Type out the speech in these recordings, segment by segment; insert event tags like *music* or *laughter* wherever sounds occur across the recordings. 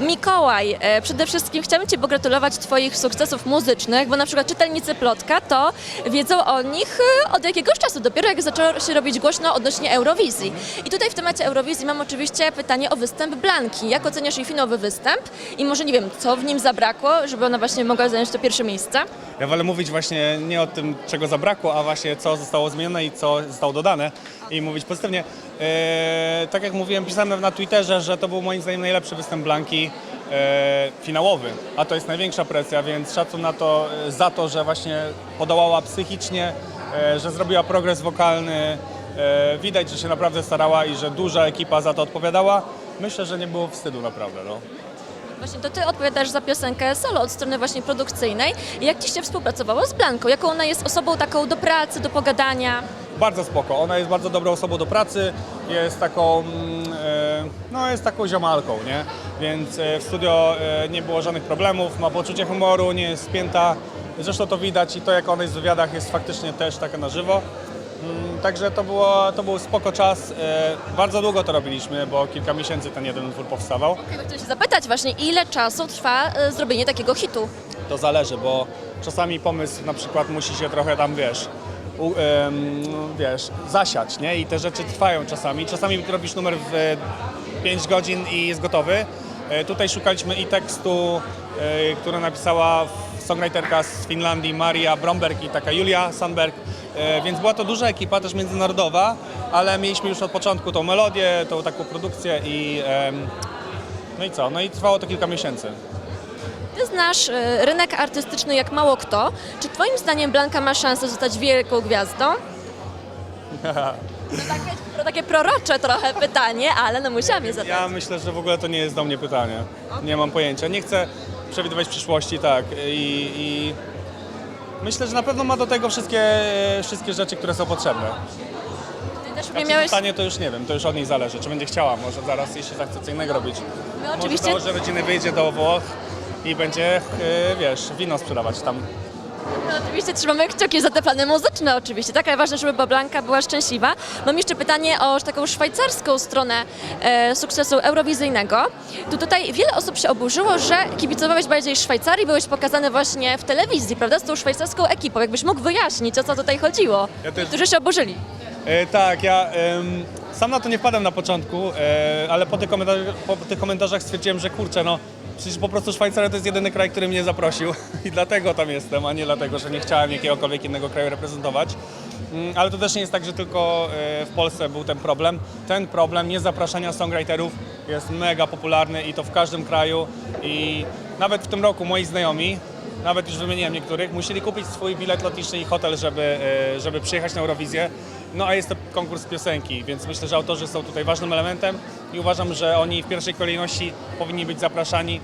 Mikołaj, e, przede wszystkim chciałabym Ci pogratulować Twoich sukcesów muzycznych, bo na przykład czytelnicy Plotka to wiedzą o nich e, od jakiegoś czasu, dopiero jak zaczęło się robić głośno odnośnie Eurowizji. I tutaj w temacie Eurowizji mam oczywiście pytanie o występ Blanki. Jak oceniasz jej finałowy występ i może nie wiem, co w nim zabrakło, żeby ona właśnie mogła zająć to pierwsze miejsce? Ja wolę mówić właśnie nie o tym, czego zabrakło, a właśnie co zostało zmienione i co zostało dodane i mówić pozytywnie. Eee, tak jak mówiłem, pisałem na Twitterze, że to był moim zdaniem najlepszy występ Blanki e, finałowy, a to jest największa presja, więc szacun na to, e, za to, że właśnie podołała psychicznie, e, że zrobiła progres wokalny. E, widać, że się naprawdę starała i że duża ekipa za to odpowiadała. Myślę, że nie było wstydu naprawdę. No. Właśnie to Ty odpowiadasz za piosenkę solo od strony właśnie produkcyjnej. Jak Ci się współpracowało z Blanką? Jaką ona jest osobą taką do pracy, do pogadania? Bardzo spoko. Ona jest bardzo dobrą osobą do pracy, jest taką, mm, e, no jest taką ziomalką, nie? Więc e, w studio e, nie było żadnych problemów, ma poczucie humoru, nie jest spięta. Zresztą to widać i to jak ona jest w wywiadach jest faktycznie też taka na żywo. Mm, Także to, było, to był spoko czas. E, Bardzo długo to robiliśmy, bo kilka miesięcy ten jeden utwór powstawał. Chciałam się zapytać właśnie, ile czasu trwa e, zrobienie takiego hitu? To zależy, bo czasami pomysł na przykład musi się trochę tam, wiesz, u, em, wiesz, zasiać, nie? I te rzeczy trwają czasami. Czasami robisz numer w 5 godzin i jest gotowy. E, Tutaj szukaliśmy i tekstu, e, który napisała songwriterka z Finlandii Maria Bromberg i taka Julia Sandberg, E, więc była to duża ekipa, też międzynarodowa, ale mieliśmy już od początku tą melodię, tą taką produkcję i no i co? No i trwało to kilka miesięcy. Ty znasz rynek artystyczny jak mało kto. Czy Twoim zdaniem Blanka ma szansę zostać wielką gwiazdą? *laughs* To takie, to takie prorocze trochę pytanie, ale no musiałam je zadać. Ja myślę, że w ogóle to nie jest do mnie pytanie. Nie mam pojęcia. Nie chcę przewidywać przyszłości, tak. I, i myślę, że na pewno ma do tego wszystkie, wszystkie rzeczy, które są potrzebne. Ty też Jak się miałeś... zostanie, to już nie wiem, to już od niej zależy, czy będzie chciała. Może zaraz, jeśli zachce co innego robić. My Może oczywiście, założy rodziny, wyjdzie do Włoch i będzie, yy, wiesz, wino sprzedawać tam. No, oczywiście trzymamy kciuki za te plany muzyczne oczywiście, tak? Ale ważne, żeby Blanka była szczęśliwa. Mam jeszcze pytanie o taką szwajcarską stronę e, sukcesu eurowizyjnego. Tu tutaj wiele osób się oburzyło, że kibicowałeś bardziej Szwajcarii, byłeś pokazany właśnie w telewizji, prawda, z tą szwajcarską ekipą. Jakbyś mógł wyjaśnić, o co tutaj chodziło? Ja też- Którzy się oburzyli. E, tak, ja em, sam na to nie wpadłem na początku, e, ale po tych, komentarzach, po tych komentarzach stwierdziłem, że kurczę, no przecież po prostu Szwajcaria to jest jedyny kraj, który mnie zaprosił *laughs* i dlatego tam jestem, a nie dlatego, że nie chciałem jakiegokolwiek innego kraju reprezentować. Mm, Ale to też nie jest tak, że tylko e, w Polsce był ten problem. Ten problem niezapraszania songwriterów jest mega popularny i to w każdym kraju i nawet w tym roku moi znajomi, nawet już wymieniłem niektórych, musieli kupić swój bilet lotniczy i hotel, żeby, e, żeby przyjechać na Eurowizję. No a jest to konkurs piosenki, więc myślę, że autorzy są tutaj ważnym elementem i uważam, że oni w pierwszej kolejności powinni być zapraszani,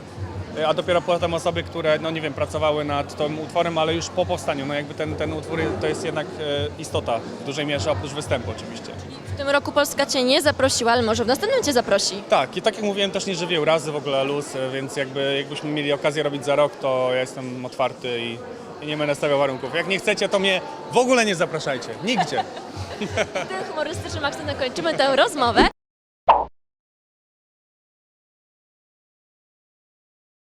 a dopiero potem osoby, które, no nie wiem, pracowały nad tym utworem, ale już po powstaniu. No jakby ten, ten utwór to jest jednak e, istota w dużej mierze, oprócz występu oczywiście. W tym roku Polska Cię nie zaprosiła, ale może w następnym Cię zaprosi. Tak, i tak jak mówiłem, też nie żywię urazy w ogóle luz, e, więc jakby jakbyśmy mieli okazję robić za rok, to ja jestem otwarty i, i nie będę stawiał warunków. Jak nie chcecie, to mnie w ogóle nie zapraszajcie. Nigdzie. *laughs* Tym humorystycznym akcentem kończymy tę rozmowę.